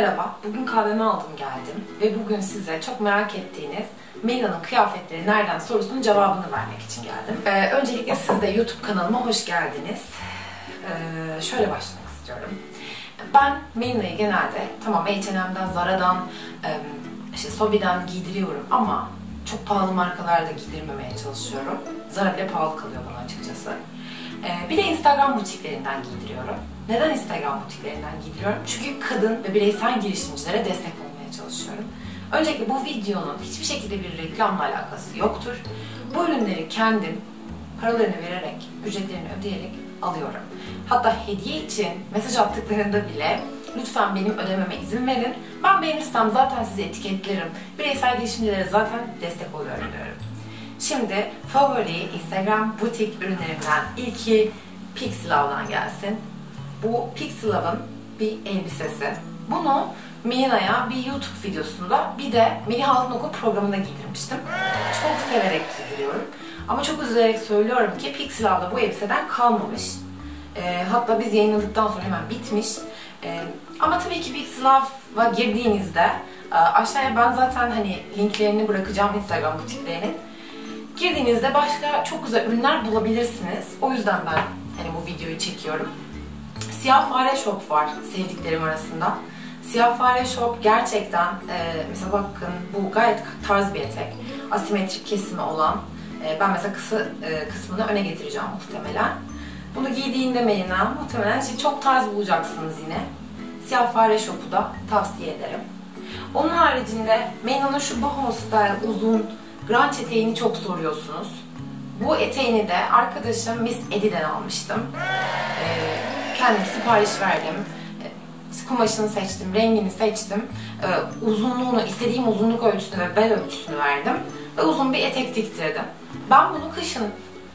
merhaba. Bugün kahvemi aldım geldim ve bugün size çok merak ettiğiniz Melina'nın kıyafetleri nereden sorusunun cevabını vermek için geldim. Ee, öncelikle siz de YouTube kanalıma hoş geldiniz. Ee, şöyle başlamak istiyorum. Ben Melina'yı genelde tamam H&M'den, Zara'dan, işte Sobe'den giydiriyorum ama çok pahalı markalarda giydirmemeye çalışıyorum. Zara bile pahalı kalıyor bana açıkçası. Ee, bir de Instagram butiklerinden giydiriyorum. Neden Instagram butiklerinden giydiriyorum? Çünkü kadın ve bireysel girişimcilere destek olmaya çalışıyorum. Öncelikle bu videonun hiçbir şekilde bir reklamla alakası yoktur. Bu ürünleri kendim paralarını vererek, ücretlerini ödeyerek alıyorum. Hatta hediye için mesaj attıklarında bile lütfen benim ödememe izin verin. Ben beğenirsem zaten sizi etiketlerim. Bireysel girişimcilere zaten destek oluyorum. Şimdi favori Instagram butik ürünlerimden ilki Pixelov'dan gelsin. Bu Pixelov'ın bir elbisesi. Bunu Melina'ya bir YouTube videosunda bir de Melih Altınokul programında giydirmiştim. Çok severek giydiriyorum. Ama çok üzülerek söylüyorum ki Pixelov'da bu elbiseden kalmamış. E, hatta biz yayınladıktan sonra hemen bitmiş. E, ama tabii ki Pixelov'a girdiğinizde e, aşağıya ben zaten hani linklerini bırakacağım Instagram butiklerinin. Girdiğinizde başka çok güzel ürünler bulabilirsiniz. O yüzden ben hani bu videoyu çekiyorum. Siyah fare shop var sevdiklerim arasında. Siyah fare shop gerçekten e, mesela bakın bu gayet tarz bir etek. Asimetrik kesimi olan. E, ben mesela kısa e, kısmını öne getireceğim muhtemelen. Bunu giydiğinde Melina muhtemelen şey çok tarz bulacaksınız yine. Siyah fare shop'u da tavsiye ederim. Onun haricinde Melina'nın şu boho style uzun grunge eteğini çok soruyorsunuz. Bu eteğini de arkadaşım Miss Eddie'den almıştım. Ee, kendim sipariş verdim. Ee, kumaşını seçtim, rengini seçtim. Ee, uzunluğunu, istediğim uzunluk ölçüsünü ve bel ölçüsünü verdim. Ve uzun bir etek diktirdim. Ben bunu kışın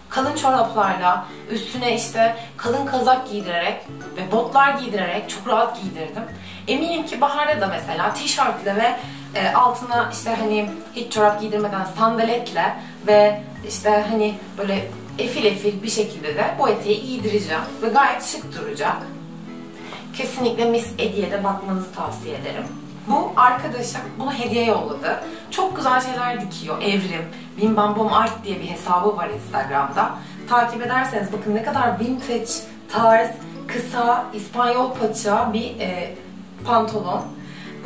kalın çoraplarla, üstüne işte kalın kazak giydirerek ve botlar giydirerek çok rahat giydirdim. Eminim ki baharda da mesela tişörtle ve e, altına işte hani hiç çorap giydirmeden sandaletle ve işte hani böyle efil efil bir şekilde de bu eteği giydireceğim ve gayet şık duracak. Kesinlikle Miss Eddie'ye de bakmanızı tavsiye ederim. Bu arkadaşım bunu hediye yolladı. Çok güzel şeyler dikiyor. Evrim, Bim Bam Bom Art diye bir hesabı var Instagram'da. Takip ederseniz bakın ne kadar vintage, tarz, kısa, İspanyol paça bir e, pantolon.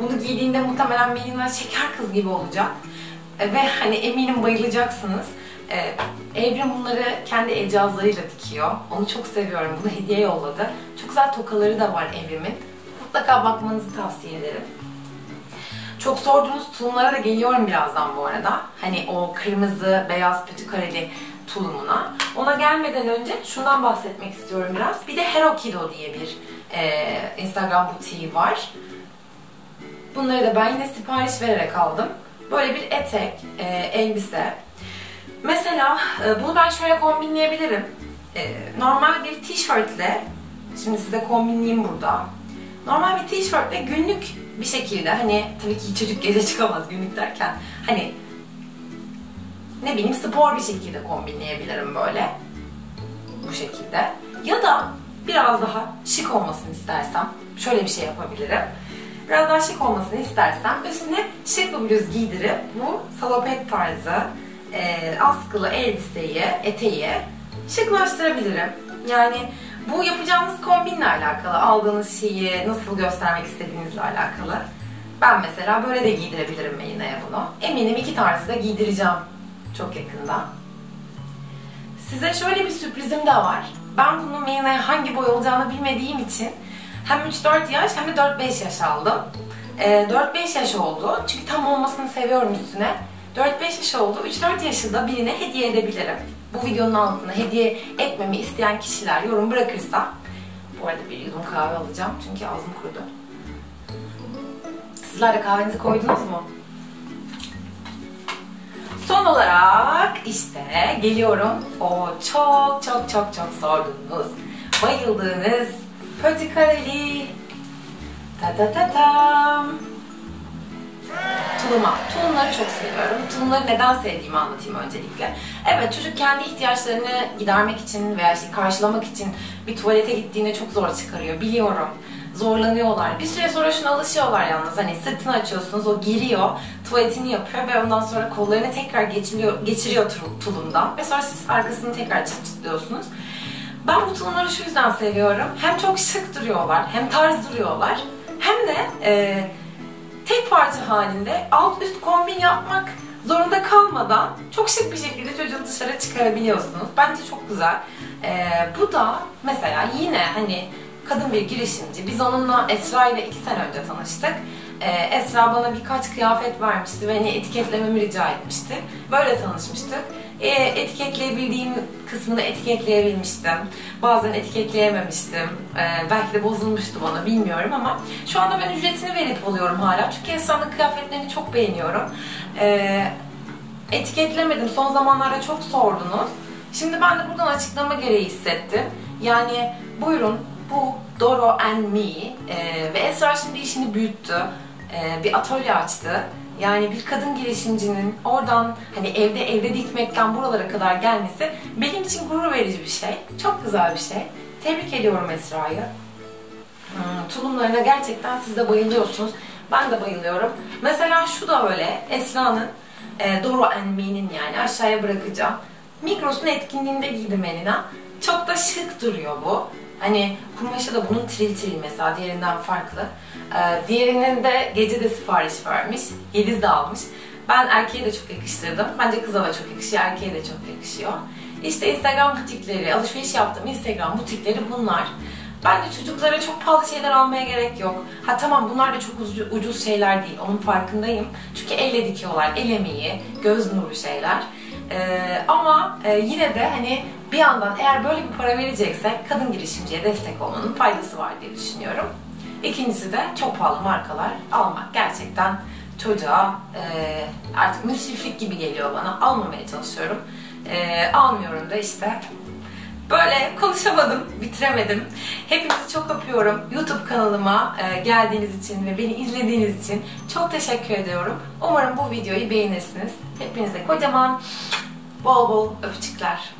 Bunu giydiğinde muhtemelen Melina şeker kız gibi olacak. E, ve hani eminim bayılacaksınız. Evrim bunları kendi el dikiyor. Onu çok seviyorum. Bunu hediye yolladı. Çok güzel tokaları da var Evrim'in. Mutlaka bakmanızı tavsiye ederim. Çok sorduğunuz tulumlara da geliyorum birazdan bu arada. Hani o kırmızı, beyaz, pütü kareli tulumuna. Ona gelmeden önce şundan bahsetmek istiyorum biraz. Bir de Hero Kido diye bir e, Instagram butiği var. Bunları da ben yine sipariş vererek aldım. Böyle bir etek, e, elbise. Mesela e, bunu ben şöyle kombinleyebilirim. E, normal bir tişörtle, şimdi size kombinleyeyim burada. Normal bir tişörtle günlük bir şekilde hani tabii ki çocuk gece çıkamaz günlük derken hani ne bileyim spor bir şekilde kombinleyebilirim böyle. Bu şekilde. Ya da biraz daha şık olmasını istersem şöyle bir şey yapabilirim. Biraz daha şık olmasını istersem üstüne şık bir bluz giydirip bu salopet tarzı e, askılı elbiseyi, eteği şıklaştırabilirim. Yani bu yapacağınız kombinle alakalı, aldığınız şeyi nasıl göstermek istediğinizle alakalı. Ben mesela böyle de giydirebilirim Melina'ya bunu. Eminim iki tarzı da giydireceğim çok yakında. Size şöyle bir sürprizim de var. Ben bunu Melina'ya hangi boy olacağını bilmediğim için hem 3-4 yaş hem de 4-5 yaş aldım. E, ee, 4-5 yaş oldu. Çünkü tam olmasını seviyorum üstüne. 4-5 yaş oldu. 3-4 yaşında birine hediye edebilirim. Bu videonun altına hediye etmemi isteyen kişiler yorum bırakırsa bu arada bir yudum kahve alacağım çünkü ağzım kurudu. Sizler de kahvenizi koydunuz mu? Son olarak işte geliyorum o çok çok çok çok sorduğunuz, bayıldığınız Pötü kareli. Ta ta ta tam. Tuluma. Tulumları çok seviyorum. Tulumları neden sevdiğimi anlatayım öncelikle. Evet çocuk kendi ihtiyaçlarını gidermek için veya işte karşılamak için bir tuvalete gittiğinde çok zor çıkarıyor biliyorum. zorlanıyorlar. Bir süre sonra şuna alışıyorlar yalnız. Hani sırtını açıyorsunuz, o giriyor, tuvaletini yapıyor ve ondan sonra kollarını tekrar geçiriyor, geçiriyor tulumdan. Ve sonra siz arkasını tekrar çıt çıtlıyorsunuz. Ben bu tulumları şu yüzden seviyorum. Hem çok şık duruyorlar, hem tarz duruyorlar. Hem de e, tek parça halinde alt üst kombin yapmak zorunda kalmadan çok şık bir şekilde çocuğu dışarı çıkarabiliyorsunuz. Bence çok güzel. Ee, bu da mesela yine hani kadın bir girişimci. Biz onunla Esra ile iki sene önce tanıştık. Ee, Esra bana birkaç kıyafet vermişti ve hani etiketlememi rica etmişti. Böyle tanışmıştık. Ee, etiketleyebildiğim kısmını etiketleyebilmiştim. Bazen etiketleyememiştim. Ee, belki de bozulmuştu bana bilmiyorum ama şu anda ben ücretini verip oluyorum hala. Çünkü Esra'nın kıyafetlerini çok beğeniyorum. Ee, etiketlemedim. Son zamanlarda çok sordunuz. Şimdi ben de buradan açıklama gereği hissettim. Yani buyurun bu Doro and Me e, ve Esra şimdi işini büyüttü. E, bir atölye açtı. Yani bir kadın girişimcinin oradan hani evde evde dikmekten buralara kadar gelmesi benim için gurur verici bir şey. Çok güzel bir şey. Tebrik ediyorum Esra'yı. Hmm, tulumlarına gerçekten siz de bayılıyorsunuz. Ben de bayılıyorum. Mesela şu da öyle. Esra'nın e, Doro and Me'nin yani aşağıya bırakacağım. Migros'un etkinliğinde giydim Elina. Çok da şık duruyor bu. Hani kumaşı da bunun tril tril mesela diğerinden farklı. Ee, diğerinin de gece de sipariş vermiş. Yeliz de almış. Ben erkeğe de çok yakıştırdım. Bence kıza da çok yakışıyor, erkeğe de çok yakışıyor. İşte Instagram butikleri, alışveriş yaptığım Instagram butikleri bunlar. Bence çocuklara çok pahalı şeyler almaya gerek yok. Ha tamam bunlar da çok ucuz şeyler değil, onun farkındayım. Çünkü elle dikiyorlar, el göz nuru şeyler. Ee, ama e, yine de hani bir yandan eğer böyle bir para vereceksek kadın girişimciye destek olmanın faydası var diye düşünüyorum. İkincisi de çok pahalı markalar almak gerçekten çocuğa e, artık müsriflik gibi geliyor bana. Almamaya çalışıyorum. E, almıyorum da işte Böyle konuşamadım, bitiremedim. Hepinizi çok öpüyorum. YouTube kanalıma e, geldiğiniz için ve beni izlediğiniz için çok teşekkür ediyorum. Umarım bu videoyu beğenirsiniz. Hepinize kocaman bol bol öpücükler.